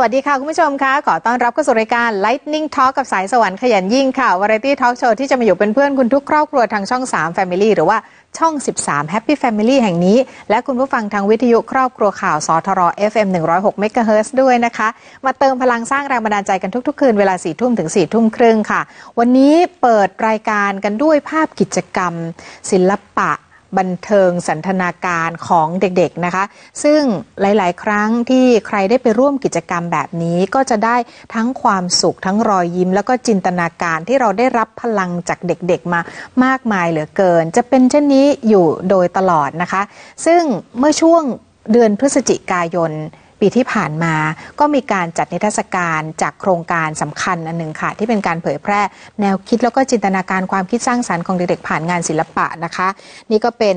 สวัสดีค่ะ คุณผู้ชมคะขอต้อนรับเข้าสู่รายการ Lightning Talk กับสายสวรรค์ขยันยิ่งค่ะ Variety Talk Show ที่จะมาอยู่เป็นเพื่อนคุณทุกครอบครัวทางช่อง 3 Family หรือว่าช่อง 13 Happy Family แห่งนี้ และคุณผู้ฟังทางวิทยุครอบครัวข่าวสทร FM 106 MHz ด้วยนะคะ มาเติมพลังสร้างแรงบันดาลใจกันทุก ๆ คืนเวลา4ทุ่มถึง4ทุ่มครึ่งค่ะ วันนี้เปิดรายการกันด้วยภาพกิจกรรม ศิลปะ บันเทิงสันทนาการของเด็กๆนะคะ ซึ่งหลายๆ ครั้งที่ใครได้ไปร่วมกิจกรรมแบบนี้ก็จะได้ทั้งความสุขทั้งรอยยิ้ม แล้วก็จินตนาการที่เราได้รับพลังจากเด็กๆมามากมายเหลือเกิน จะเป็นเช่นนี้อยู่โดยตลอดนะคะ ซึ่งเมื่อช่วงเดือนพฤศจิกายน ปีที่ผ่านมาก็มีการจัดนิทรรศการจากโครงการสำคัญอันหนึ่งค่ะ ที่เป็นการเผยแพร่แนวคิดแล้วก็จินตนาการความคิดสร้างสรรค์ของเด็กๆผ่านงานศิลปะนะคะ นี่ก็เป็น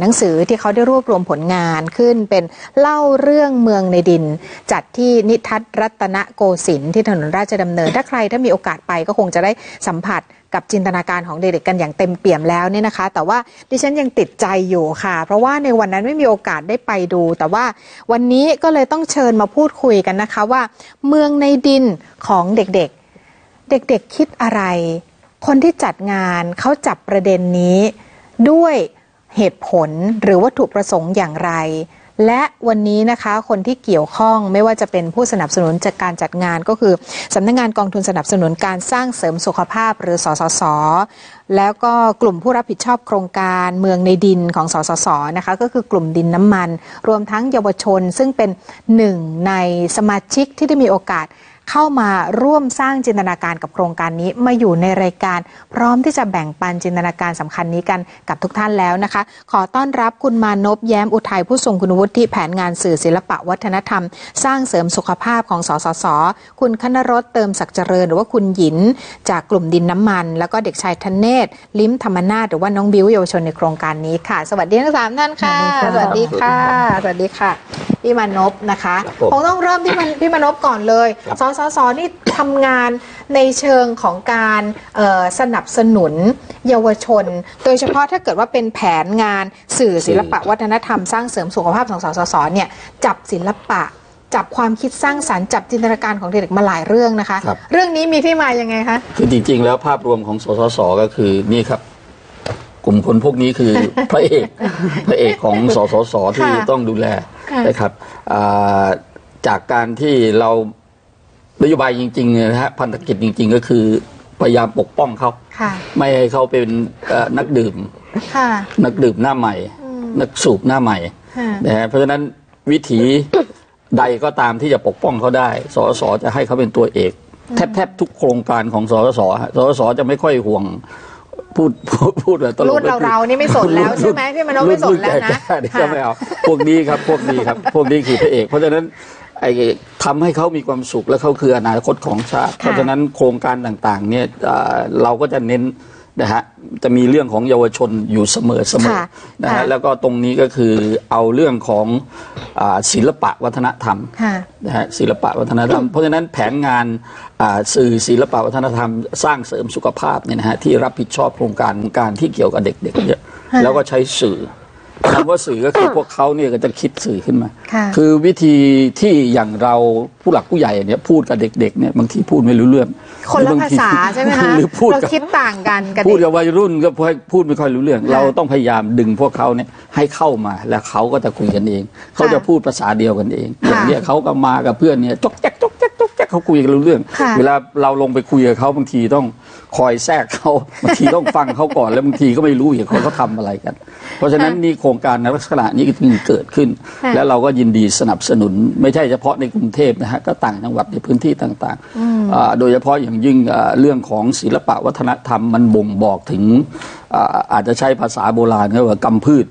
หนังสือที่เขาได้รวบรวมผลงานขึ้นเป็นเล่าเรื่องเมืองในดิน จัดที่นิทัศรัตนโกสินทร์ที่ถนนราชดำเนิน ถ้าใครถ้ามีโอกาสไปก็คงจะได้สัมผัส กับจินตนาการของเด็กๆกันอย่างเต็มเปี่ยมแล้วเนี่ยนะคะ แต่ว่าดิฉันยังติดใจอยู่ค่ะ เพราะว่าในวันนั้นไม่มีโอกาสได้ไปดู แต่ว่าวันนี้ก็เลยต้องเชิญมาพูดคุยกันนะคะว่า เมืองในดินของเด็กๆ เด็กๆคิดอะไร คนที่จัดงานเขาจับประเด็นนี้ด้วยเหตุผลหรือวัตถุประสงค์อย่างไร และวันนี้นะคะคนที่เกี่ยวข้องไม่ว่าจะเป็นผู้สนับสนุนจากการจัดงานก็คือสำนักงงานกองทุนสนับสนุนการสร้างเสริมสุขภาพหรือสสสแล้วก็กลุ่มผู้รับผิดชอบโครงการเมืองในดินของสสสนะคะก็คือกลุ่มดินน้ำมัน รวมทั้งเยาวชน ซึ่งเป็นหนึ่งในสมาชิกที่ได้มีโอกาส เข้ามาร่วมสร้างจินตนาการกับโครงการนี้มาอยู่ในรายการ พร้อมที่จะแบ่งปันจินตนาการสำคัญนี้กันกับทุกท่านแล้วนะคะ ขอต้อนรับคุณมานพแย้มอุทัยผู้ทรงคุณวุฒิแผนงานสื่อศิลปะวัฒนธรรม สร้างเสริมสุขภาพของสสส คุณคณรสเติมศักดิ์เจริญ หรือว่าคุณหยิน จากกลุ่มดินน้ำมัน แล้วก็เด็กชายธเนศลิ้มธรรมนาถหรือว่าน้องบิวเยาวชนในโครงการนี้ค่ะ สวัสดีทั้งสามท่านค่ะ สวัสดีค่ะ สวัสดีค่ะพี่มานพนะคะครับผมคงต้องเริ่มที่มันพี่มานพก่อนเลยครับสสสนี่ทำงานในเชิงของการเอ่อสนับสนุนเยาวชน โดยเฉพาะถ้าเกิดว่าเป็นแผนงานสื่อศิลปะวัฒนธรรมสร้างเสริมสุขภาพของสสสเนี่ยจับศิลปะจับความคิดสร้างสรรค์จับจินตนาการของเด็กๆมาหลายเรื่องนะคะครับเรื่องนี้มีที่มายังไงคะคือจริง ๆ แล้วภาพรวมของสสสก็คือนี่ครับ กลุ่มคนพวกนี้คือพระเอกพระเอกของสสสที่ค่ะต้องดูแลค่ะนะครับอ่าจากการที่เรา นโยบายจริงๆเนี่ยนะฮะพันธกิจจริง ๆ ก็คือพยายามปกป้องเขาค่ะไม่ให้เขาเป็นเอ่อนักดื่ม ค่ะ นักดื่มหน้าใหม่นักสูบหน้าใหม่ค่ะนะฮะเพราะฉะนั้นวิถีใดก็ตามที่จะปกป้องเขาได้ สสสจะให้เขาเป็นตัวเอก แทบแทบทุกโครงการของสสสฮะสสสจะไม่ค่อยห่วงพูดพูดพูดแบบตลกรุ่นเราเรานี่ไม่สนแล้วใช่ไหมพี่มโนไม่สนแล้วนะรุ่แก่ๆนี่ก็ไม่เอาพวกนี้ครับพวกนี้ครับพวกนี้คือพระเอก เพราะฉะนั้น ไอ้ทำให้เขามีความสุขและเขาคืออนาคตของชาติ เพราะฉะนั้นโครงการต่างๆเนี่ยเอ่อเราก็จะเน้นนะฮะจะมีเรื่องของเยาวชนอยู่เสมอเสมอค่ะนะค่ะฮะแล้วก็ตรงนี้ก็คือเอาเรื่องของอาศิลปะวัฒนธรรมค่ะนะฮะศิลปะวัฒนธรรม เพราะฉะนั้นแผนงานอ่าสื่อศิลปะวัฒนธรรม สร้างเสริมสุขภาพเนี่ยนะฮะที่รับผิดชอบโครงการการที่เกี่ยวกับเด็กๆเนี่ยแล้วก็ใช้สื่อ คำว่าสื่อก็คือพวกเขาเนี่ยก็จะคิดสื่อขึ้นมาค่ะคือวิธีที่อย่างเราผู้หลักผู้ใหญ่เนี่ยพูดกับเด็กๆเนี่ยบางทีพูดไม่รู้เรื่องคนละหรือบงภาทีษาใช่ไหมคะหรือพูดเรากับคิดต่างกันกับพูดเด็กกับวัยรุ่นก็พูดไม่ค่อยรู้เรื่องค่ะเราต้องพยายามดึงพวกเขาเนี่ยให้เข้ามาแล้วเขาก็จะคุยกันเอง เขาจะพูดภาษาเดียวกันเองค่ะอย่างเนี้ยเขาก็มากับเพื่อนเนี่ยจกแจ๊กจกแจ๊กจกแจ๊กเขาคุยกันรู้เรื่องค่ะเวลาเราลงไปคุยกับเขาบางทีต้องคอยแทรกเขาบางทีต้องฟังเขาก่อนแล้วบางทีก็ไม่รู้อีกเขาเขาทำอะไรกัน เพราะฉะนั้นนี่โครงการในลักษณะนี้ก็จึงเกิดขึ้นค่ะแล้วเราก็ยินดีสนับสนุนไม่ใช่เฉพาะในกรุงเทพนะฮะก็ต่างจังหวัดในพื้นที่ต่างๆอ่าโดยเฉพาะอย่างยิ่งอ่าเรื่องของศิลปะวัฒนธรรมมันบ่งบอกถึงอ่าอาจจะใช้ภาษาโบราณก็ว่ากำพืช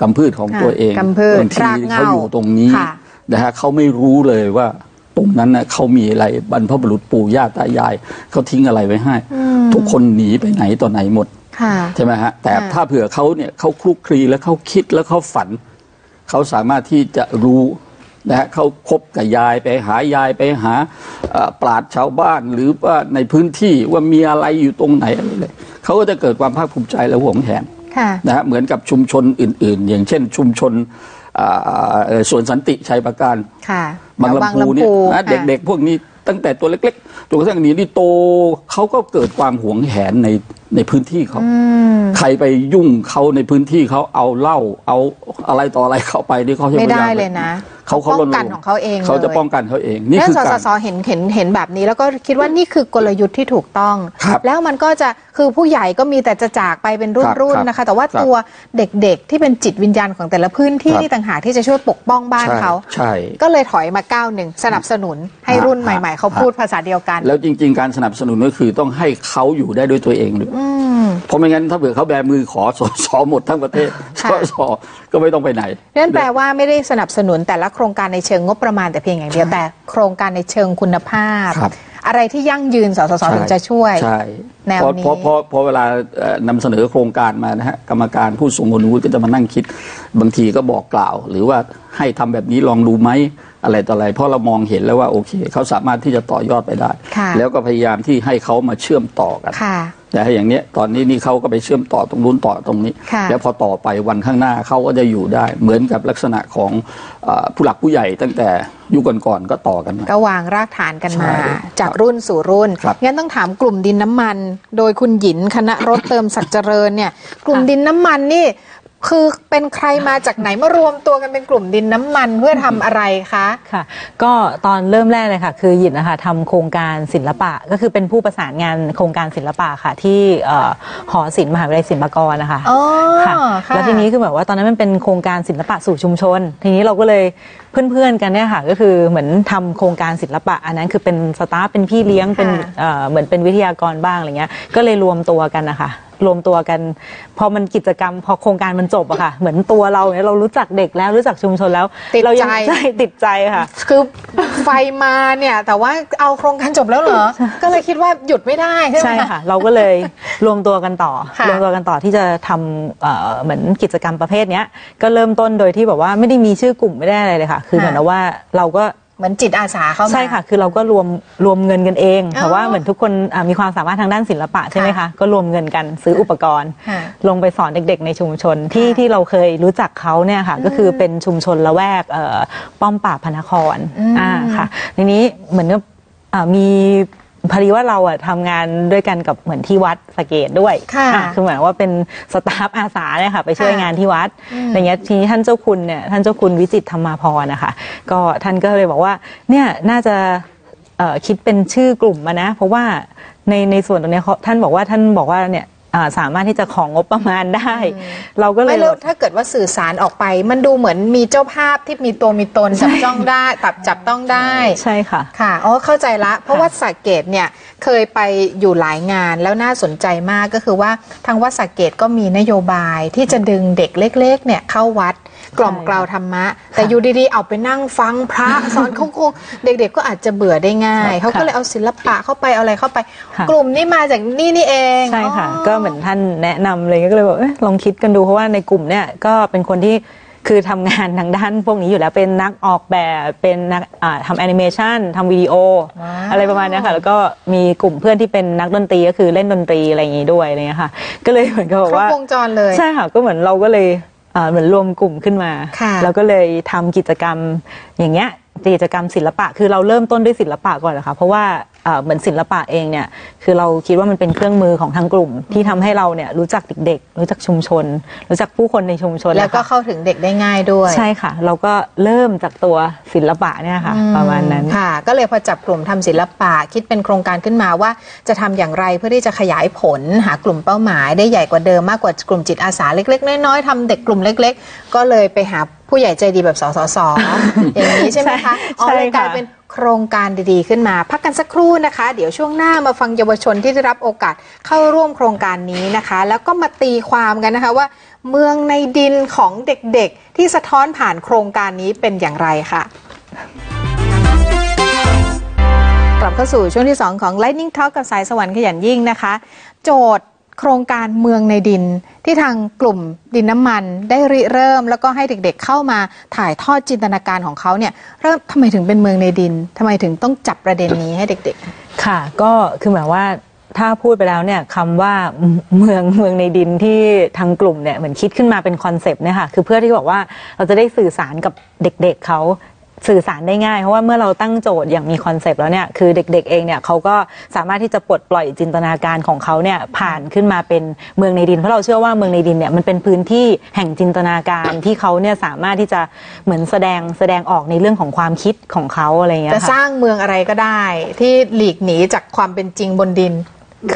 กำพืชของค่ะตัวเองกำพืชบางทีรากเหง้าเขาอยู่ตรงนี้ค่ะนะฮะเขาไม่รู้เลยว่าตรงนั้นน่ะเขามีอะไรบรรพบุรุษปู่ย่าตายายเขาทิ้งอะไรไว้ให้ ทุกคนหนีไปไหนต่อไหนหมดค่ะใช่ไหมฮะแต่ค่ะถ้าเผื่อเขาเนี่ยเขาคลุกคลีแล้วเขาคิดแล้วเขาฝัน เขาสามารถที่จะรู้ นะฮะเขาคบกับยายไปหายายไปหาเอ่อปราดชาวบ้านหรือว่าในพื้นที่ว่ามีอะไรอยู่ตรงไหนอะไรเลยเขาก็จะเกิดความภาคภูมิใจและหวงแหนค่ะนะฮะเหมือนกับชุมชนอื่น ๆ อย่างเช่น ชุมชนอ่าเอ่อสวนสันติชัยประการค่ะบางลำพูเนี่ยนะค่ะเด็ก ๆ พวกนี้ตั้งแต่ตัวเล็กๆจนกระทั่งนี้นี่โตเขาก็เกิดความหวงแหนในในพื้นที่เขาอืมใครไปยุ่งเขาในพื้นที่เขาเอาเหล้าเอาอะไรต่ออะไรเข้าไปนี่เขาจะไม่ได้พาามเลยนะ เขาเขาป้องกันรณรของเขาเองเขาจะเลยป้องกันเขาเองนี่แล้วคือสกาสรสเห็นเห็นเห็นแบบนี้ แล้วก็คิดว่านี่คือกลยุทธ์ที่ถูกต้องครับแล้วมันก็จะคือผู้ใหญ่ก็มีแต่จะจากไปเป็นรุ่คนรับรุ่นครับนะคะ แต่ว่าครับตัวเด็กๆที่เป็นจิตวิญญาณของแต่ละพื้นที่ครับนี่ต่างหากที่จะช่วยปกป้องบ้านใช่เขาใช่ก็เลยถอยมาก้าวหนึ่งสนับสนุนให้ฮะรุ่นใหม่ฮะๆเขาพูดภาษาเดียวกัน แล้วจริง ๆ การสนับสนุนก็คือต้องให้เขาอยู่ได้ด้วยตัวเองด้วยอืมเพราะไม่งั้นถ้าเผื่อเขาแบมือขอสสหมดทั้งประเทศสค่ะสก็ไม่ต้องไปไหนนั่นแปลว่าไม่ได้สนับสนุนแต่ละโครงการในเชิงงบประมาณแต่เพียงอย่างเดียวแต่ โครงการในเชิงคุณภาพครับอะไรที่ยั่งยืนสสสถึงจะช่วยใช่แนวเพราะนี้เพราะเพราะเพราะเวลาเอ่อนำเสนอโครงการมานะฮะกรรมการผู้ทรงคุณวุฒิก็จะมานั่งคิด บางทีก็บอกกล่าว หรือว่าให้ทำแบบนี้ลองดูไหมอะไรต่ออะไร เพราะเรามองเห็นแล้วว่าโอเคเขาสามารถที่จะต่อยอดไปได้ค่ะแล้วก็พยายามที่ให้เขามาเชื่อมต่อกันค่ะแต่อย่างเนี้ยตอนนี้นี่เขาก็ไปเชื่อมต่อตรงนู้นต่อตรงนี้ค่ะแล้วพอต่อไปวันข้างหน้าเขาก็จะอยู่ได้ เหมือนกับลักษณะของเออผู้หลักผู้ใหญ่ตั้งแต่ยุคก่อนๆก็ต่อกันมาก็วางรากฐานกันมาใช่จากครับรุ่นสู่รุ่นครับงั้นต้องถามกลุ่มดินน้ำมัน โดยคุณหยินคณะรถเติมศักดิ์เจริญเนี่ยกลุ่มดินน้ำมันนี่ คือเป็นใครมาจากไหนมารวมตัวกันเป็นกลุ่มดินน้ำมันเพื่อทำอะไรคะค่ะ ก็ตอนเริ่มแรกเลยค่ะ คือหยินนะคะทำโครงการศิลปะ ก็คือเป็นผู้ประสานงานโครงการศิลปะค่ะ ที่เอ่อหอศิลป์มหาวิทยาลัยศิลปากรนะคะอ๋อค่ะค่ะแล้วทีนี้คือแบบว่าตอนนั้นมันเป็นโครงการศิลปะสู่ชุมชน ทีนี้เราก็เลย เพื่อนๆกันเนี่ยค่ะก็คือเหมือนทำโครงการศิลปะ อันนั้นคือเป็นสตาฟเป็นพี่เลี้ยงเป็นเอ่อเหมือนเป็นวิทยากรบ้างอะไรเงี้ยก็เลยรวมตัวกันนะคะรวมตัวกันพอมันกิจกรรมพอโครงการมันจบอะค่ะ เหมือนตัวเราเนี่ยเรารู้จักเด็กแล้วรู้จักชุมชนแล้วติดเรายัใจใช่ติดใจค่ะ คือไฟมาเนี่ยแต่ว่าเอาโครงการจบแล้วเหรอ ก็เลยคิดว่าหยุดไม่ได้ใช่ไหมใช่ค่ะ เราก็เลยรวมตัวกันต่อค่ะรวมตัวกันต่อที่จะทำเอ่อเหมือนกิจกรรมประเภทเนี้ยก็เริ่มต้นโดยที่แบบว่าไม่ได้มีชื่อกลุ่มไม่ได้อะไรเลยค่ะคือเหมือนกับว่าเราก็เหมือนจิตอาสาเข้ามา ใช่ค่ะ คือเราก็รวมรวมเงินกันเองอ๋อแต่ว่าเหมือนทุกคนอะมีความสามารถทางด้านศิลปะใช่ไหมค่ะคะก็รวมเงินกันซื้ออุปกรณ์ค่ะลงไปสอนเด็ก ๆ ในชุมชนที่ค่ะที่เราเคยรู้จักเขาเนี่ยค่ะ ก็คือเป็นชุมชนละแวกเอ่อป้อมปราบพระนครอืมอ่าค่ะ ทีนี้เหมือนกับอ่ามี พอดีว่าเราอะทำงานด้วยกันกับเหมือนที่วัดสะเกตด้วยค่ะอ่าคือเหมือนว่าเป็นสตาฟอาสาเนี่ยค่ะ ไปช่วยค่ะงานที่วัดอืมอะไรเงี้ยทีนี้ท่านเจ้าคุณเนี่ยท่านเจ้าคุณวิจิตรธรรมาพรนะคะก็ท่านก็เลยบอกว่าเนี่ยน่าจะเอ่อคิดเป็นชื่อกลุ่มมานะ เพราะว่าในในส่วนตรงเนี้ยเขาท่านบอกว่าท่านบอกว่าเนี่ยอ่า สามารถที่จะของงบประมาณได้ เราก็เลไม่ยแล้วแบบถ้าเกิดว่าสื่อสารออกไป มันดูเหมือนมีเจ้าภาพที่มีตัวมีตนจับจ้องได้ตับจับต้องได้ใช่ค่ะค่ะอ๋อเข้าใจละ เพราะว่าสักเกตเนี่ยเคยไปอยู่หลายงานแล้วน่าสนใจมากก็คือว่าทางวัดสักเกตก็มีนโยบายที่จะดึงเด็กเล็กๆเนี่ยเข้าวัด กล่อมกล่าวธรรมะ แต่อยู่ดีๆเอาไปนั่งฟังพระสอนเขาคงเด็กๆก็อาจจะเบื่อได้ง่ายเขาก็เลยเอาศิลปะเข้าไปเอาอะไรเข้าไปค่ะกลุ่มนี้มาจากนี่นี่เองใช่ค่ะอ๋อก็เหมือนท่านแนะนำเลยก็เลยบอกเอ้ยลองคิดกันดูเพราะว่าในกลุ่มเนี่ยก็เป็นคนที่คือทำงานทางด้านพวกนี้อยู่แล้วเป็นนักออกแบบเป็นนักอ่าทำแอนิเมชันทำวิดีโอว้าวอะไรประมาณเนี้ยค่ะ แล้วก็มีกลุ่มเพื่อนที่เป็นนักดนตรีก็คือเล่นดนตรีอะไรอย่างงี้ด้วยอะไรเงี้ยค่ะ ก็เลยเหมือนกับครบว่าวงจรเลยใช่ค่ะก็เหมือนเราก็เลย เอ่อเหมือนรวมกลุ่มขึ้นมาค่ะแล้วก็เลยทำกิจกรรมอย่างเงี้ย กิจกรรมศิลปะ คือเราเริ่มต้นด้วยศิลปะก่อนนะคะเพราะว่าเอ่อเหมือนศิลปะเองเนี่ยคือเราคิดว่ามันเป็นเครื่องมือของทางกลุ่ม ที่ทำให้เราเนี่ยรู้จักเด็กๆ รู้จักชุมชน รู้จักผู้คนในชุมชน แล้วก็นะคะเข้าถึงเด็กได้ง่ายด้วย ใช่ค่ะ เราก็เริ่มจากตัวศิลปะเนี่ยค่ะ ประมาณนั้นค่ะ ก็เลยพอจับกลุ่มทำศิลปะคิดเป็นโครงการขึ้นมาว่า จะทำอย่างไรเพื่อที่จะขยายผลหากลุ่มเป้าหมาย ได้ใหญ่กว่าเดิมมากกว่ากลุ่มจิตอาสาเล็ก ๆ น้อยๆทำเด็กกลุ่มเล็ก ๆ ก็เลยไปหาผู้ใหญ่ใจดีแบบสสสอย่างนี้ใช่ไหมคะใช่อ๋อใช่เลยกลายค่ะเป็นโครงการดีๆขึ้นมา พักกันสักครู่นะคะ เดี๋ยวช่วงหน้ามาฟังเยาวชนที่ได้รับโอกาสเข้าร่วมโครงการนี้นะคะ แล้วก็มาตีความกันนะคะว่า เมืองในดินของเด็กๆ ที่สะท้อนผ่านโครงการนี้เป็นอย่างไรค่ะกลับเข้าสู่ช่วงที่ 2 ของ Lightning Talk กับสายสวรรค์ขยันยิ่งนะคะ โจทย์ โครงการเมืองในดิน ที่ทางกลุ่มดินน้ำมันได้ริเริ่ม แล้วก็ให้เด็กๆเข้ามาถ่ายทอดจินตนาการของเขาเนี่ยเริ่มทำไมถึงเป็นเมืองในดินทำไมถึงต้องจับประเด็นนี้ให้เด็กๆ ค่ะ ก็คือหมายว่าถ้าพูดไปแล้วเนี่ยคำว่าเมืองเมืองในดินที่ทางกลุ่มเนี่ยเหมือนคิดขึ้นมาเป็นคอนเซปต์เนี่ยค่ะคือเพื่อที่บอกว่าเราจะได้สื่อสารกับเด็กๆเขา สื่อสารได้ง่าย เพราะว่าเมื่อเราตั้งโจทย์อย่างมีคอนเซปต์แล้วเนี่ยคือเด็กๆเองเนี่ยเขาก็สามารถที่จะปลดปล่อยจินตนาการของเขาเนี่ยผ่านขึ้นมาเป็นเมืองในดินเพราะเราเชื่อว่าเมืองในดินเนี่ยมันเป็นพื้นที่แห่งจินตนาการที่เขาเนี่ยสามารถที่จะเหมือนแสดงแสดงออกในเรื่องของความคิดของเขาอะไรอย่างๆเงี้ยจะค่ะสร้างเมืองอะไรก็ได้ ที่หลีกหนีจากความเป็นจริงบนดิน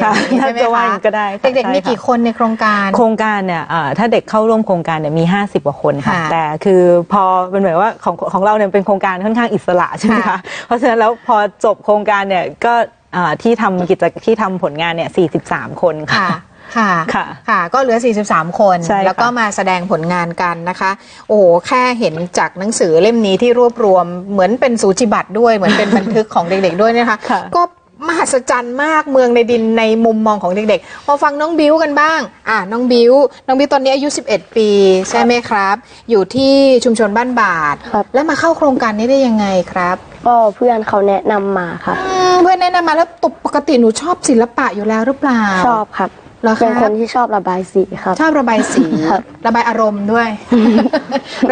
ค่ะอย่างนี้ใช่ไหมถ้าจะว่าคะอย่างนั้นก็ได้ค่ะเด็กๆมีใช่ค่ะ กี่คนในโครงการ โครงการเนี่ยอ่าถ้าเด็กเข้าร่วมโครงการเนี่ยมี 50กว่าคนค่ะค่ะแต่คือพอเป็นแบบว่าของของเราเนี่ยเป็นโครงการค่อนข้างอิสระใช่ไหมค่ะคะเพราะฉะนั้นแล้วพอจบโครงการเนี่ยก็อ่าที่ทำกิจที่ทำผลงานเนี่ย43 คนค่ะ ค่ะค่ะค่ะค่ะ ก็เหลือ 43 คน ใช่ค่ะแล้วก็มาแสดงผลงานกันนะคะ โอ้โหแค่เห็นจากหนังสือเล่มนี้ที่รวบรวมเหมือนเป็นสูจิบัตรด้วยเหมือนเป็นบันทึกของเด็กๆด้วยนะคะ ค่ะ ก็ มหัศจรรย์มากเมืองในดินในมุมมองของเด็กๆมาฟังน้องบิวกันบ้าง อะน้องบิวน้องบิวตอนนี้อายุ 11 ปี ใช่ไหมครับ อยู่ที่ชุมชนบ้านบาทครับ แล้วมาเข้าโครงการนี้ได้ยังไงครับ ก็เพื่อนเขาแนะนำมาครับ อืมเพื่อนแนะนำมาแล้วตกปกติหนูชอบศิลปะอยู่แล้วหรือเปล่าชอบครับ เหรอครับเป็นคนที่ชอบระบายสีครับ ชอบระบายสี ครับระบายอารมณ์ด้วย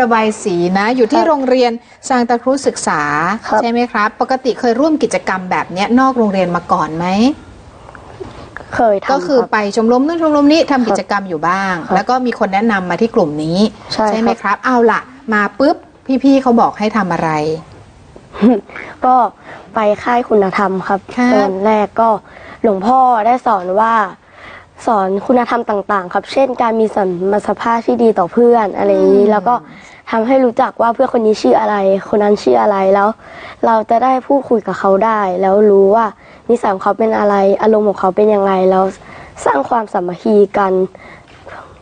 ระบายสีนะ อยู่ที่ครับโรงเรียนซานตาครูศึกษา ครับ ใช่ไหมครับ ปกติเคยร่วมกิจกรรมแบบเนี้ยนอกโรงเรียนมาก่อนไหม เคยทำก็คือรับ ไปชมรมนู่นชมรมนี้ทำกิจกรรมอยู่บ้าง ครับแล้วก็มีคนแนะนำมาที่กลุ่มนี้ใช่ไหมครับ ครับ เอาล่ะ มาปุ๊บพี่ๆเขาบอกให้ทำอะไร ก็ไปค่ายคุณธรรมครับครับ ตอนแรกก็หลวงพ่อได้สอนว่า สอนคุณธรรมต่าง ๆ ครับ เช่น การมีสัมมาสภาพที่ดีต่อเพื่อนอะไรอย่างนี้ แล้วก็ทำให้รู้จักว่าเพื่อนคนนี้ชื่ออะไร คนนั้นชื่ออะไรแล้ว เราจะได้พูดคุยกับเขาได้ แล้วรู้ว่านิสัยของเขาเป็นอะไร อารมณ์ของเขาเป็นยังไงแล้วสร้างความสามัคคีกัน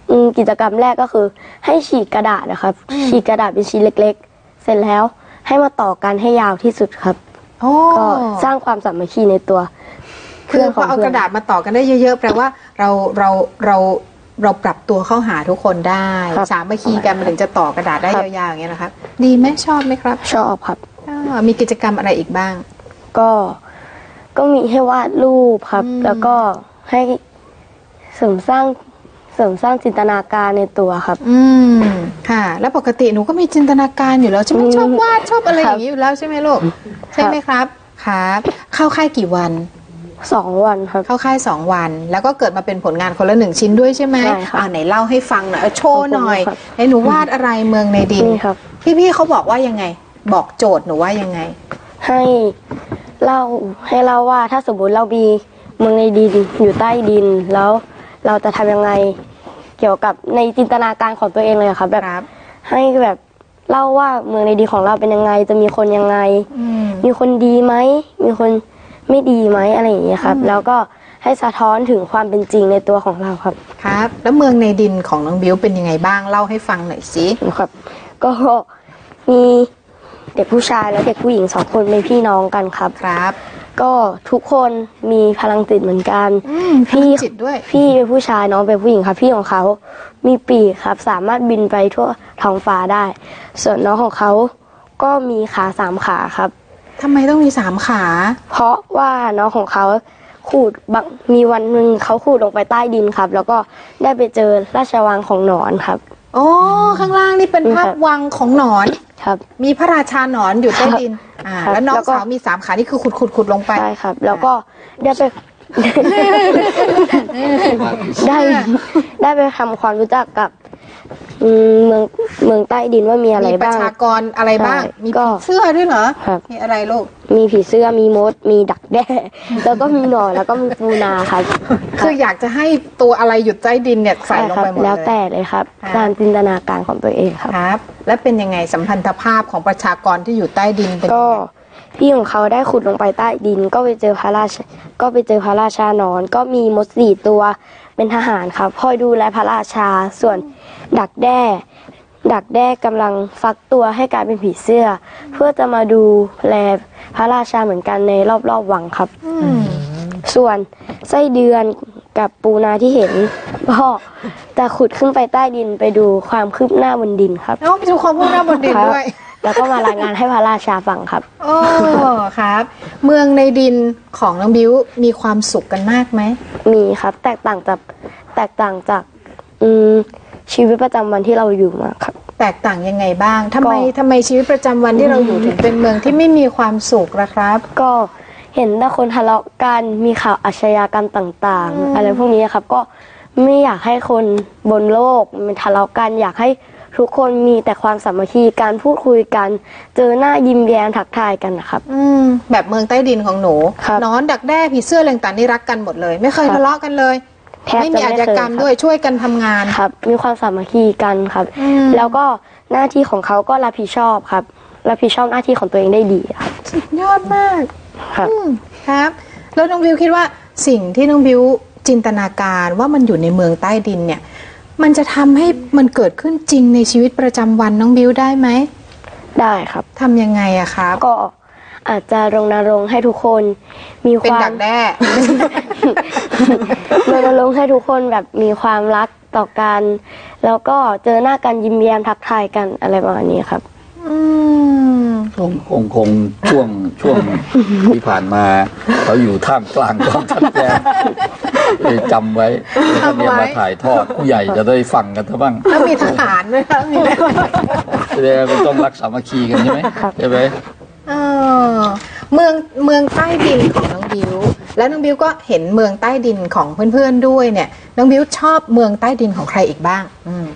อืมกิจกรรมแรกก็คือ ให้ฉีกกระดาษนะครับ ฉีกกระดาษเป็นชิ้นเล็ก ๆ เสร็จแล้วให้มาต่อกันให้ยาวที่สุดครับ โอ้ก็สร้างความสามัคคีในตัวคือพอเอากระดาษมาต่อกันได้เยอะๆแปลว่า เราเราเราเราปรับตัวเข้าหาทุกคนได้ครับสามัคคีกันมันถึงจะต่อกระดาษได้ครับยาวๆอย่างเงี้ยนะครับดีไหมชอบไหมครับ ชอบครับอ่ามีกิจกรรมอะไรอีกบ้าง ก็ก็มีให้วาดรูปครับอืมแล้วก็ให้เสริมสร้างเสริมสร้างจินตนาการในตัวครับ อืมค่ะ แล้วปกติหนูก็มีจินตนาการอยู่แล้วใช่ไหมอืมชอบวาดชอบอะไรอครับย่างนี้อยู่แล้วใช่ไหมลูกใช่ไหมครับครับ เข้าค่ายกี่วัน สองวันครับ เข้าค่ายสองวัน แล้วก็เกิดมาเป็นผลงานคนละหนึ่งชิ้นด้วยใช่ไหมใช่ค่ะอ่าไหนเล่าให้ฟังหน่อยเอาโชว์หน่อยขอบคุณครับ ไหนหนูวาดอะไรเมืองในดิน นี่ครับ พี่ๆเขาบอกว่ายังไง บอกโจทย์หนูว่ายังไง ให้เล่าให้เล่าว่าถ้าสมมติเรามีเมืองในดินอยู่ใต้ดิน แล้วเราจะทำยังไงเกี่ยวกับในจินตนาการของตัวเองเลยอะครับ แบบครับ ให้แบบเล่าว่าเมืองในดินของเราเป็นยังไง จะมีคนยังไง อืมมีคนดีไหม มีคน ไม่ดีไหมอะไรอย่างเงี้ยครับ แล้วก็ให้สะท้อนถึงความเป็นจริงในตัวของเราครับครับ แล้วเมืองในดินของน้องบิวเป็นยังไงบ้างเล่าให้ฟังหน่อยสิครับ ก็มีเด็กผู้ชายและเด็กผู้หญิงสองคนเป็นพี่น้องกันครับ ครับก็ทุกคนมีพลังจิตเหมือนกันอืมพลังจิตด้วย พี่เป็นผู้ชายน้องเป็นผู้หญิงครับพี่ของเขามีปีกครับ สามารถบินไปทั่วท้องฟ้าได้ ส่วนน้องของเขาก็มีขาสามขาครับ ทำไมต้องมีสามขา เพราะว่าน้องของเขาขูดบางมีวันหนึ่งเขาขูดลงไปใต้ดินครับ แล้วก็ได้ไปเจอราชวังของหนอนครับ โอ้ข้างล่างนี่เป็นภาพวังของหนอน ครับ มีพระราชาหนอนอยู่ใต้ดิน อ่าครับแล้วน้องแล้วก็สาวมีสามขานี่คือขุดขุดขุดลงไป ใช่ครับ แล้วก็ได้ไปได้ได้ไปทำความรู้จักกับ อืมเมืองเมืองใต้ดินว่ามีอะไรมีประบ้างชากรอะไรบ้าง ใช่มีก็ผีเสื้อด้วยเหรอ ครับ มีอะไรลูก มีผีเสื้อมีมด มีดักแด้ แล้วก็มีหนอนแล้วก็มีปูนาครับคืออยากจะให้ตัวอะไรอยู่ใต้ดินเนี่ยใส่ใช่ลงครับไปหมดแล้วเลยแต่เลยครับค่ะการจินตนาการของตัวเองครับ ครับ แล้วเป็นยังไงสัมพันธภาพของประชากรที่อยู่ใต้ดินเป็นยังก็ไงพี่ของเขาได้ขุดลงไปใต้ดิน ก็ไปเจอพระราชาก็ไปเจอพระราชาหนอน ก็มีมดสี่ตัว เป็นทหารครับคอยดูแลพระราชา ส่วนดักแด้ ดักแด้กำลังฟักตัวให้กลายเป็นผีเสื้อ เพื่อจะมาดูแลพระราชาเหมือนกันในรอบๆวังครับอืมส่วนไส้เดือนกับปูนาที่เห็นก็จะขุดขึ้นไปใต้ดินไปดูความคืบหน้าบนดินครับแล้วไปดูความพูดหน้าบนดินครับด้วย แล้วก็มารายงานให้พระราชาฟังครับ โอ้ครับ เมืองในดินของน้องบิวมีความสุขกันมากไหมมีครับ แตกต่างจากแตกต่างจากอืมชีวิตประจำวันที่เราอยู่มาครับ แตกต่างยังไงบ้างทำไมก็ ทำไมชีวิตประจำวันที่เราอยู่ถึงเป็นเมืองที่ไม่มีความสุขล่ะครับ ก็เห็นแต่คนทะเลาะกันมีข่าวอาชญากรรมต่างๆอะไรพวกนี้ครับ ก็ไม่อยากให้คนบนโลกมันทะเลาะกันอยากให้ ทุกคนมีแต่ความสามัคคีการพูดคุยกัน เจอหน้ายิ้มแย้มทักทายกันนะครับ อืมแบบเมืองใต้ดินของหนูครับนอนดักแด้ผีเสื้ออะไรต่างๆนี่รักกันหมดเลย ไม่เคยครับ ทะเลาะกันเลย แทบไม่จะมีอาชไม่ญาเคยกรรมครับด้วยช่วยกันทำงานครับ มีความสามัคคีกันครับ อืมแล้วก็หน้าที่ของเขาก็รับผิดชอบครับรับผิดชอบหน้าที่ของตัวเองได้ดีครับสุดยอดมาก ครับ อืมครับ แล้วน้องบิวคิดว่าสิ่งที่น้องบิวจินตนาการว่ามันอยู่ในเมืองใต้ดินเนี่ย มันจะทำให้มันเกิดขึ้นจริงในชีวิตประจำวันน้องบิวได้ไหมได้ครับ ทำยังไงอะครับก็อาจจะรณรงค์ให้ทุกคนมีคเป็นวามดักแด้ รณรงค์ให้ทุกคนแบบมีความรักต่อกัน แล้วก็เจอหน้ากันยิ้มแย้มทักทายกันอะไรประมาณนี้ครับ อืม คงคงคงช่วงช่วงที่ผ่านมา เขาอยู่ท่ามกลางความขัดแย้ง เลยจำไว้แล้วก็เนี่ยมาถ่ายทอดผู้ใหญ่จะได้ฟังกันซะบ้างแล้วมีทหารด้วยนะมีอะไรแสดงว่าต้องรักสามัคคีกันใช่ไหมครับใช่ไหมเออเมืองเมืองใต้ดินของน้องบิว แล้วน้องบิวก็เห็นเมืองใต้ดินของเพื่อนๆด้วยเนี่ย น้องบิวชอบเมืองใต้ดินของใครอีกบ้าง อืม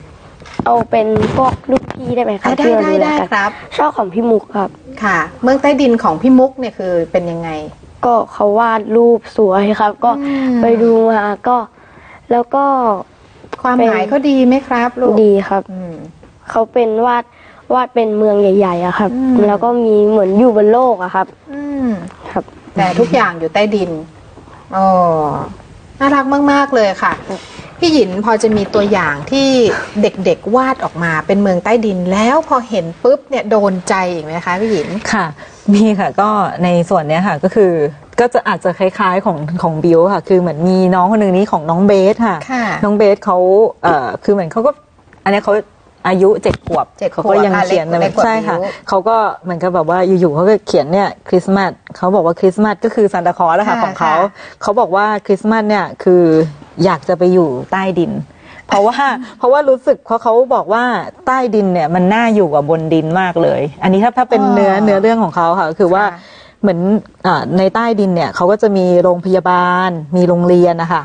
เอาเป็นพวกลูกพี่ได้ไหมครับได้ที่เราได้ดูแลได้กันครับ ชอบของพี่มุกครับ ค่ะ เมืองใต้ดินของพี่มุกเนี่ยคือเป็นยังไง ก็เขาวาดรูปสวยครับ ก็อืมไปดูมาก็แล้วก็ความเป็นหมายเขาดีไหมครับลูกดีครับอืมเขาเป็นวาดวาดเป็นเมืองใหญ่ ๆอะครับอืมแล้วก็มีเหมือนอยู่บนโลกอะครับ อืมครับ แต่ทุกอย่างอยู่ใต้ดินอ๋อน่ารักมาก ๆ เลยค่ะ พี่หยินพอจะมีตัวอย่างที่เด็กๆวาดออกมาเป็นเมืองใต้ดินแล้วพอเห็นปุ๊บเนี่ยโดนใจอีกไหมคะพี่หยินค่ะ มีค่ะก็ในส่วนเนี้ยค่ะก็คือก็จะอาจจะคล้ายๆของของบิวค่ะ คือเหมือนมีน้องคนหนึ่งนี้ของน้องเบสค่ะค่ะน้องเบสเขาเอ่อคือเหมือนเขาก็อันเนี้ยเขา อายุเจ็ดขวบเจ็ดขวบเขาก็ยังอะเขียนเล็กเล็กกว่าใช่ค่ะบิวเขาก็เหมือนกับแบบว่าอยู่ๆเขาก็เขียนเนี่ยคริสต์มาสเขาบอกว่าคริสต์มาสก็คือซานตาคลอสแหละค่ะค่ะของเขาค่ะ เขาบอกว่าคริสต์มาสเนี่ยคืออยากจะไปอยู่ใต้ดิน เพราะว่าเพราะว่ารู้สึกเพราะเขาบอกว่าใต้ดินเนี่ยมันน่าอยู่กว่าบนดินมากเลย อันนี้ถ้าถ้าเป็นเนื้อเนื้อเรื่องของเขาค่ะก็คือว่าค่ะเหมือนอาในใต้ดินเนี่ยเขาก็จะมีโรงพยาบาล มีโรงเรียนนะคะ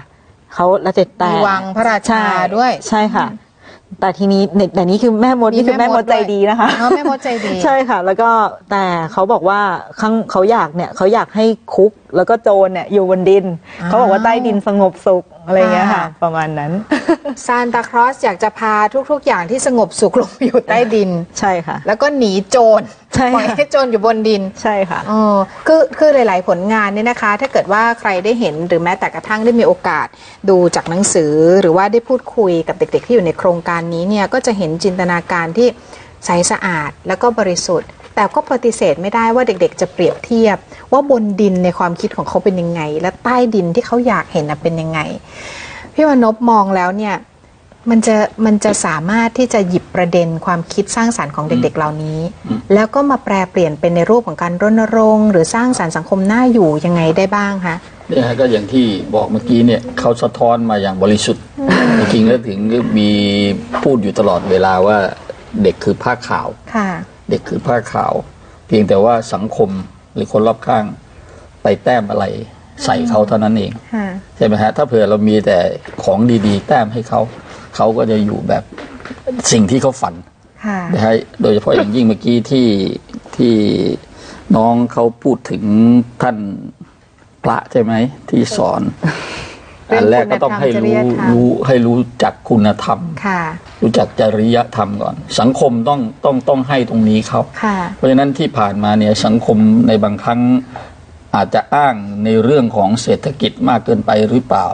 เขาละเจ็ดแต่มีวังพระราชาใช่ด้วย ใช่ค่ะ แต่ทีนี้เนี่ยแต่นี้คือแม่มดนี่คือแม่มดใจดีนะคะอ๋อแม่มดใจดี ใช่ค่ะ แล้วก็แต่เขาบอกว่าข้างเขาอยากเนี่ยเขาอยากให้คุกแล้วก็โจรเนี่ยอยู่บนดินอ้าวเขาบอกว่าใต้ดินสงบสุข อะไรอย่างเงี้ยค่ะค่ะ ประมาณนั้น ซานตาคลอสอยากจะพาทุก ๆ อย่างที่สงบสุขลงไปอยู่ใต้ดิน ใช่ค่ะ แล้วก็หนีโจรใช่ปล่อยค่ะให้โจรอยู่บนดินใช่ค่ะอ๋อคือคือหลาย ๆ ผลงานเนี่ยนะคะ ถ้าเกิดว่าใครได้เห็นหรือแม้แต่กระทั่งได้มีโอกาสดูจากหนังสือ หรือว่าได้พูดคุยกับเด็ก ๆ ที่อยู่ในโครงการนี้เนี่ยก็จะเห็นจินตนาการที่ใสสะอาดแล้วก็บริสุทธิ์ แต่ก็ปฏิเสธไม่ได้ว่าเด็กๆ จะเปรียบเทียบ ว่าบนดินในความคิดของเขาเป็นยังไง และใต้ดินที่เขาอยากเห็นน่ะเป็นยังไง พี่วานพมองแล้วเนี่ยมันจะมันจะสามารถที่จะหยิบประเด็นความคิดสร้างสารรค์ของเด็กๆ เหล่านี้ แล้วก็มาแปลเปลี่ยนเป็นในรูปของการรณรงค์ หรือสร้างสารรค์สังคมน่าอยู่ยังไงได้บ้างคะเนี่ยฮะก็อย่างที่บอกเมื่อกี้เนี่ยเขาสะท้อนมาอย่างบริสุทธิ์ จริงๆแล้วถึงมีพูดอยู่ตลอดเวลาว่าเด็กคือผ้าขาวค่ะ เด็กคือผ้าขาว เพียงแต่ว่าสังคมหรือคนรอบข้าง ไปแต้มอะไรใส่เขาเท่านั้นเองค่ะใช่ไหมฮะถ้าเผื่อเรามีแต่ของดีๆ แต้มให้เขาเขาก็จะอยู่แบบสิ่งที่เขาฝันค่ะนะฮะโดยเฉพาะอย่างยิ่งเมื่อกี้ที่ที่น้องเขาพูดถึงท่านพระใช่ไหมที่สอนเรื่ องอันแรกก็ต้องให้คุณธรรมจริรู้ยธรรมรู้ให้รู้จักคุณธรรมค่ะรู้จักจริยธรรมก่อน สังคมต้องต้องต้องให้ตรงนี้เขาค่ะเพราะฉะนั้นที่ผ่านมาเนี่ยสังคมในบางครั้งอาจจะอ้างในเรื่องของเศรษฐกิจมากเกินไปหรือเปล่า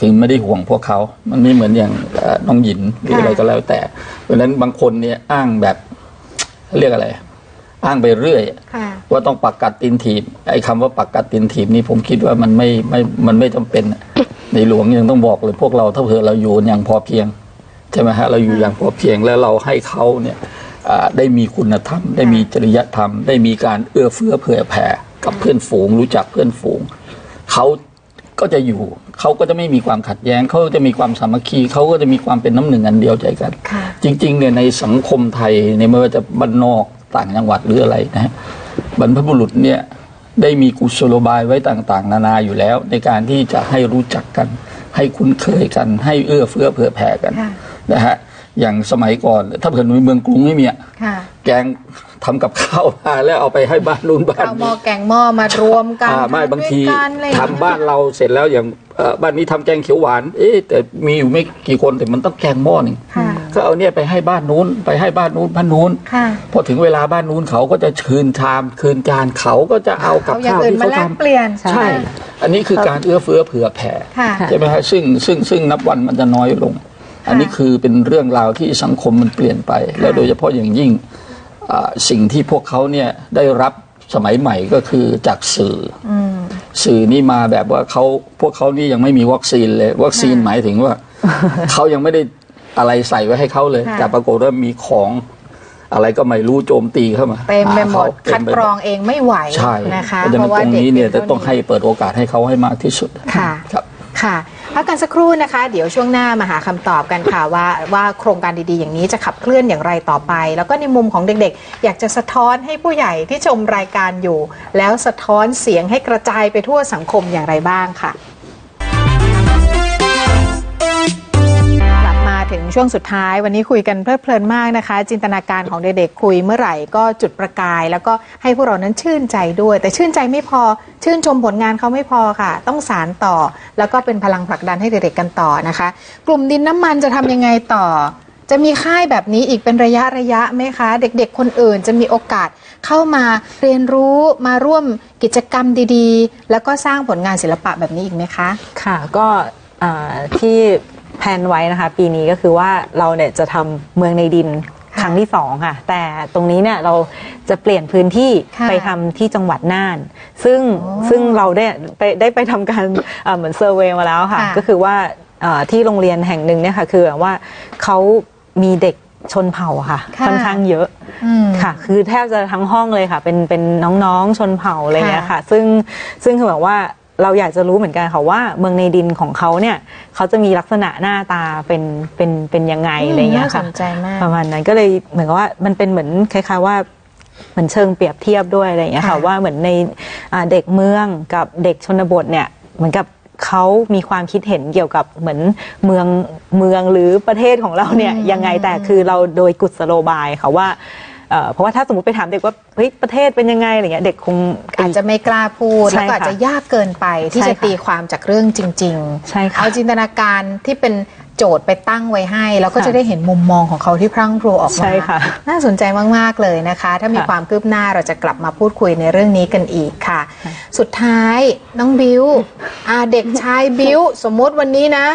ถึงไม่ได้ห่วงพวกเขา มันไม่เหมือนอย่างเอ่อน้องหยินหรือค่ะอะไรก็แล้วแต่ เพราะฉะนั้นบางคนเนี่ยอ้างแบบเรียกอะไร อ้างไปเรื่อยค่ะว่าต้องปักกัดตินถีบไอ้คำว่าปักกัดตินถีบนี่ผมคิดว่ามันไม่ไม่มันไม่จำเป็น ในหลวงยังต้องบอกเลยพวกเราถ้าเผื่อเราอยู่อย่างพอเพียงใช่ไหมฮะเราอยู่อย่างพอเพียงแล้วเราให้เขาเนี่ยอ่าได้มีคุณธรรม ได้มีจริยธรรม ได้มีการเอื้อเฟื้อเผื่อแผ่กับเพื่อนฝูง รู้จักเพื่อนฝูงเขาก็จะอยู่เขาก็จะไม่มีความขัดแย้งเขาจะมีความสามัคคีเขาก็จะมีความเป็นน้ำหนึ่งอันเดียวใจกันค่ะจริงๆเนี่ยในสังคมไทยเนี่ยไม่ว่าจะบ้านนอกต่างจังหวัดหรืออะไรนะฮะบรรพบุรุษเนี่ย ได้มีกุศโลบายไว้ต่างๆ นานาอยู่แล้ว ในการที่จะให้รู้จักกัน ให้คุ้นเคยกัน ให้เอื้อเฟื้อเผื่อแผ่กันค่ะนะฮะอย่างสมัยก่อน ถ้าเผื่อในเมืองกรุงไม่มีอะค่ะแกงทำกับข้าวมาแล้วเอาไปให้บ้านนู้นบ้านข้าวหม้นี้อแกงหม้อมารวมกันอ่าไม่ทำบางทีด้วยกันอะไรอย่ทำงเงี้ยบ้านเราเสร็จแล้วอย่างเอ่อบ้านนี้ทำแกงเขียวหวาน เอ๊ะแต่มีอยู่ไม่กี่คนแต่มันต้องแกงหม้อหนึ่งค่ะ ก็เอาเนี่ยไปให้บ้านนู้น ไปให้บ้านนู้นบ้านนู้นค่ะพอถึงเวลาบ้านนู้นเขาก็จะคืนชามคืนจานเขาก็จะเอากับเอาอย่างข้าวอื่นที่มาเขาแลกทำเปลี่ยนใช่ อันนี้คือการเอื้อเฟื้อเผื่อแผ่ค่ะใช่ไหมฮะซึ่งซึ่งซึ่งนับวันมันจะน้อยลง อันนี้คือเป็นเรื่องราวที่สังคมมันเปลี่ยนไป แล้วโดยเฉพาะอย่างยิ่งอ่าสิ่งที่พวกเขาเนี่ยได้รับสมัยใหม่ก็คือจากสื่อออืมสื่อนี่มาแบบว่าเขาพวกเขานี่ยังไม่มีวัคซีนเลย วัคซีนหมายถึงว่า เขายังไม่ได้ อะไรใส่ไว้ให้เขาเลย ค่ะ แต่ปรากฏว่ามีของ อะไรก็ไม่รู้โจมตีเข้ามาเต็มไปหมดาเขาคัดเต็มไปกรองเองไม่ไหวใช่นะคะเพราะฉะนั้นตรงนี้เนี่ยจะต้องด็กให้เปิดโอกาสให้เขาให้มากที่สุดค่ะ ครับ ค่ะพักกันสักครู่นะคะ เดี๋ยวช่วงหน้ามาหาคำตอบกันค่ะว่าว่าโครงการดีๆ อย่างนี้จะขับเคลื่อนอย่างไรต่อไป แล้วก็ในมุมของเด็กๆ อยากจะสะท้อนให้ผู้ใหญ่ที่ชมรายการอยู่ แล้วสะท้อนเสียงให้กระจายไปทั่วสังคมอย่างไรบ้างค่ะ ช่วงสุดท้าย วันนี้คุยกันเพลิดเพลินมากนะคะ จินตนาการของเด็กๆคุยเมื่อไหร่ก็จุดประกาย แล้วก็ให้พวกเรานั้นชื่นใจด้วย แต่ชื่นใจไม่พอชื่นชมผลงานเขาไม่พอค่ะ ต้องสารต่อ แล้วก็เป็นพลังผลักดันให้เด็กๆกันต่อนะคะ กลุ่มดินน้ำมันจะทำยังไงต่อ จะมีค่ายแบบนี้อีกเป็นระยะระยะไหมคะ เด็กๆ คนอื่นจะมีโอกาสเข้ามาเรียนรู้มาร่วมกิจกรรมดีๆ แล้วก็สร้างผลงานศิลปะแบบนี้อีกไหมคะ ค่ะก็ที่ แพลนไว้นะคะ ปีนี้ก็คือว่าเราเนี่ยจะทำเมืองในดินค่ะครั้งที่สองค่ะ แต่ตรงนี้เนี่ยเราจะเปลี่ยนพื้นที่ค่ะไปทำที่จังหวัดน่าน ซึ่งโอ้ซึ่งเราได้ไปได้ไปทำการเอ่อเหมือนเซอร์เวย์มาแล้วค่ะ ค่ะ ก็คือว่าเอ่อที่โรงเรียนแห่งหนึ่งเนี่ยค่ะ คือแบบว่าเขามีเด็กชนเผ่าอะค่ะ ค่ะค่อนข้างเยอะ อืม ค่ะ คือแทบจะทั้งห้องเลยค่ะ เป็นเป็นน้องๆชนเผ่าอะไรเงี้ยค่ะค่ะซึ่งซึ่งคือแบบว่า เราอยากจะรู้เหมือนกันค่ะว่าเมืองในดินของเขาเนี่ยเขาจะมีลักษณะหน้าตาเป็นเป็นเป็นยังไงอะไรเงี้ยน่าค่ะสนใจมากประมาณนั้นก็เลยเหมือนกับว่ามันเป็นเหมือนคล้ายๆว่าเหมือนเชิงเปรียบเทียบด้วยอะไรอย่างเงี้ยค่ะค่ะว่าเหมือนในอ่าเด็กเมืองกับเด็กชนบทเนี่ยเหมือนกับเขามีความคิดเห็นเกี่ยวกับเหมือนเมืองเมืองหรือประเทศของเราเนี่ยยังไงแต่คือเราโดยกุศโลบายค่ะว่า เอ่อเพราะว่าถ้าสมมติไปถามเด็กว่าเฮ้ยประเทศเป็นยังไงอะไรเงี้ยเด็กคงอาจจะไม่กล้าพูดใช่แล้วก็อาจค่ะจะยากเกินไปที่ใช่จะค่ะตีความจากเรื่องจริงใช่ค่ะเอาจินตนาการที่เป็นโจทย์ไปตั้งไว้ให้ แล้วก็ค่ะจะได้เห็นมุมมองของเขาที่พรั่งพรูออกมาใช่ค่ะน่าสนใจมาก ๆ เลยนะคะ ถ้ามีค่ะความคืบหน้าเราจะกลับมาพูดคุยในเรื่องนี้กันอีกค่ะ สุดท้ายน้องบิวอาเด็กชายบิวสมมุติวันนี้นะ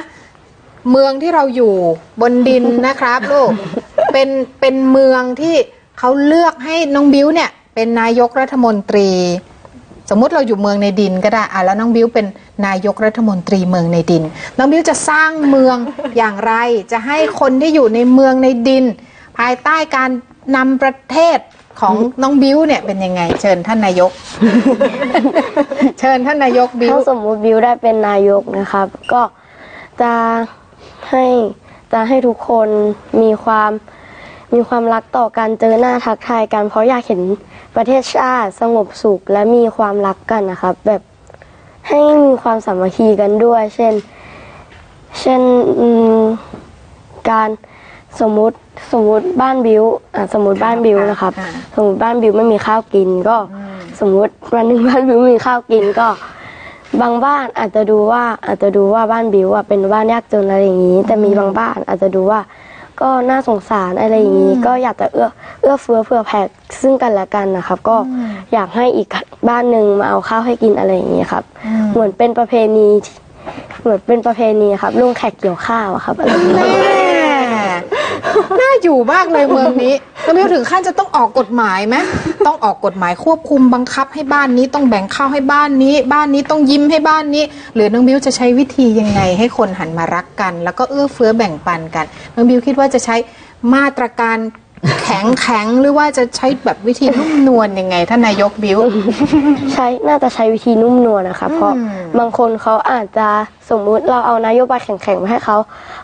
เมืองที่เราอยู่บนดินนะครับลูกเป็นเป็นเมืองที่ เขาเลือกให้น้องบิวเนี่ยเป็นนายกรัฐมนตรี สมมุติเราอยู่เมืองในดินก็ได้อะแล้วน้องบิวเป็นนายกรัฐมนตรีเมืองในดิน น้องบิวจะสร้างเมืองอย่างไร จะให้คนที่อยู่ในเมืองในดิน ภายใต้การนำประเทศของน้องบิวเนี่ยเป็นยังไง เชิญท่านนายก เชิญท่านนายกบิวถ้าสมมุติบิวได้เป็นนายกนะครับ ก็จะให้จะให้ทุกคนมีความ มีความรักต่อกันเจอหน้าทักทายกัน เพราะอยากเห็นประเทศชาติสงบสุขและมีความรักกันนะครับ แบบให้มีความสามัคคีกันด้วย เช่น เช่นอืมการสมมุติสมมุติบ้านบิวอะสมมุติบ้านบิวนะครับค่ะสมมติบ้านบิวไม่มีข้าวกิน ก็สมมุติวันหนึ่งบ้านบิวไม่มีข้าวกินก็ บางบ้านอาจจะดูว่าอาจจะดูว่าบ้านบิวอะเป็นบ้านยากจนอะไรอย่างนี้ แต่มีบางบ้านอาจจะดูว่า ก็น่าสงสารอะไรอย่างนี้ ก็อยากจะเอื้อเอื้อเฟื้อเผื่อแผ่ซึ่งกันและกันนะครับ ก็อยากให้อีกบ้านหนึ่งมาเอาข้าวให้กินอะไรอย่างนี้ครับ เหมือนเป็นประเพณีที่เหมือนเป็นประเพณีครับลุงแขกเกี่ยวข้าวอะครับอะไรอย่างนี้แม่ น่าอยู่มากเลยเมืองนี้แล้วมิวถึงขั้นจะต้องออกกฎหมายไหมต้องออกกฎหมายควบคุมบังคับให้บ้านนี้ต้องแบ่งข้าวให้บ้านนี้ บ้านนี้ต้องยิ้มให้บ้านนี้ หรือน้องบิวจะใช้วิธียังไงให้คนหันมารักกัน แล้วก็เอื้อเฟื้อแบ่งปันกัน น้องบิวคิดว่าจะใช้มาตรการ แข็งแข็งๆหรือว่าจะใช้แบบวิธีนุ่มนวลยังไงท่านนายกบิว ใช้น่าจะใช้วิธีนุ่มนวลนะคะ เพราะอืมบางคนเขาอาจจะสมมุติเราเอานโยบายแข็งๆมาให้เขา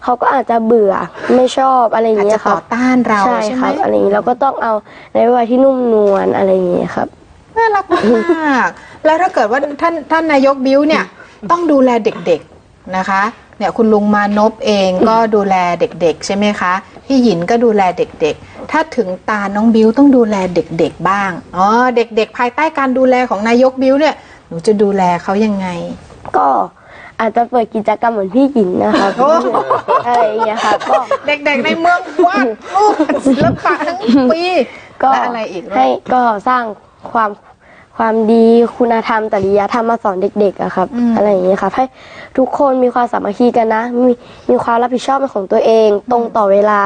เขาก็อาจจะเบื่อไม่ชอบอะไรอย่างอาจเงี้จะยครัต่อบต้านเราใช่ใช่คไหมรับอะไรอย่างนี้เราก็ต้องเอานโยบายที่นุ่มนวลอะไรอย่างเงี้ยครับน่ารักมากๆแล้วถ้าเกิดว่าท่านท่านนายกบิวเนี่ยต้องดูแลเด็กๆนะคะ เนี่ยคุณลุงมานพเองก็ดูแลเด็ก ๆ ใช่ไหมคะ พี่หยินก็ดูแลเด็ก ๆ ถ้าถึงตาน้องบิวต้องดูแลเด็ก ๆ บ้างอ๋อเด็ก ๆ ภายใต้การดูแลของนายกบิวเนี่ยหนูจะดูแลเขายังไง ก็อาจจะเปิดกิจกรรมเหมือนพี่หญิงนะครับโอ้อะไรอย่างเงี้ยครับก็เด็กๆในเมืองวาดรูปศิลปะทั้งปีก็และอะไรอีกให้ก็สร้างความ ความดีคุณธรรมจริยธรรมมาสอนเด็กๆอะครับอะไรอย่างเงี้ยครับ ให้ทุกคนมีความสามัคคีกันนะ มีมีความรับผิดชอบเป็นของตัวเอง ตรงต่อเวลา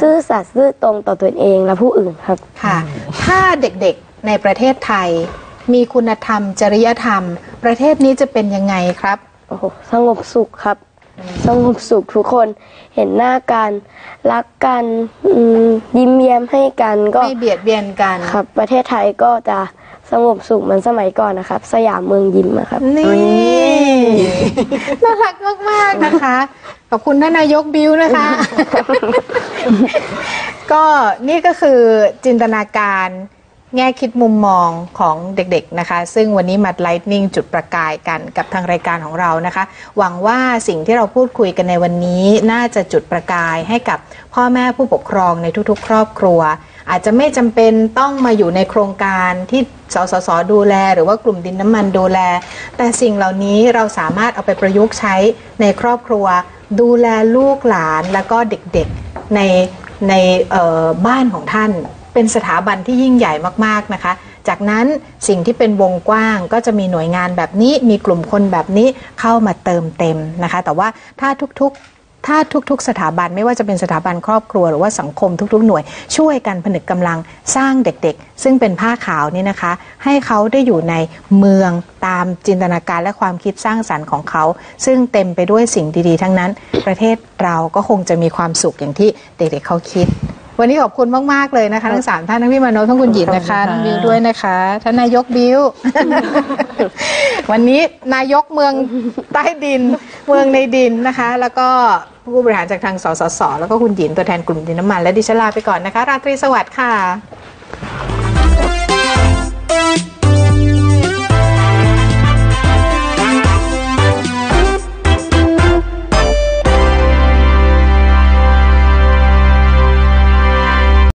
ซื่อสัตย์ซื่อตรงต่อตัวเองและผู้อื่นครับ ค่ะ ถ้าเด็กๆในประเทศไทย มีคุณธรรม จริยธรรม ประเทศนี้จะเป็นยังไงครับ โอ้โหสงบสุขครับ สงบสุขทุกคนเห็นหน้ากัน รักกันอืมยิ้มแย้มให้กันก็ ไม่เบียดเบียนกัน ครับ ประเทศไทยก็จะ สงบสุขเหมือนสมัยก่อนนะครับ สยามเมืองยิ้มอะครับ นี่น่ารักมากๆนะคะ ขอบคุณท่านนายกบิวนะคะ ก็นี่ก็คือจินตนาการแง่คิดมุมมองของเด็กๆนะคะ ซึ่งวันนี้มาไลท์นิ่งจุดประกายกันกับทางรายการของเรานะคะ หวังว่าสิ่งที่เราพูดคุยกันในวันนี้ น่าจะจุดประกายให้กับพ่อแม่ผู้ปกครองในทุกๆ ครอบครัว อาจจะไม่จำเป็นต้องมาอยู่ในโครงการที่สสสดูแล หรือว่ากลุ่มดินน้ำมันดูแล แต่สิ่งเหล่านี้เราสามารถเอาไปประยุกต์ใช้ในครอบครัว ดูแลลูกหลานแล้วก็เด็กๆในในบ้านของท่าน เป็นสถาบันที่ยิ่งใหญ่มากๆนะคะจากนั้นสิ่งที่เป็นวงกว้างก็จะมีหน่วยงานแบบนี้มีกลุ่มคนแบบนี้เข้ามาเติมเต็มนะคะ แต่ว่าถ้าทุกๆ ถ้าทุกๆ สถาบันไม่ว่าจะเป็นสถาบันครอบครัวหรือว่าสังคมทุก ๆ หน่วย ช่วยกันผนึกกำลังสร้างเด็กๆ ซึ่งเป็นผ้าขาวนี่นะคะ ให้เขาได้อยู่ในเมืองตามจินตนาการและความคิดสร้างสรรค์ของเขา ซึ่งเต็มไปด้วยสิ่งดีๆ ทั้งนั้น ประเทศเราก็คงจะมีความสุขอย่างที่เด็กๆเขาคิด วันนี้ขอบคุณมาก ๆ เลยนะคะ ทั้งสามท่านทั้งพี่มานพทั้งคุณหยินนะคะขอบคุณค่ะทั้งบิวด้วยนะคะท่านนายกบิววันนี้นายกเมืองใต้ดินเมืองในดินนะคะ แล้วก็ผู้บริหารจากทางสสส แล้วก็คุณหยินตัวแทนกลุ่มดินน้ำมัน และดิฉันลาไปก่อนนะคะ ราตรีสวัสดิ์ค่ะ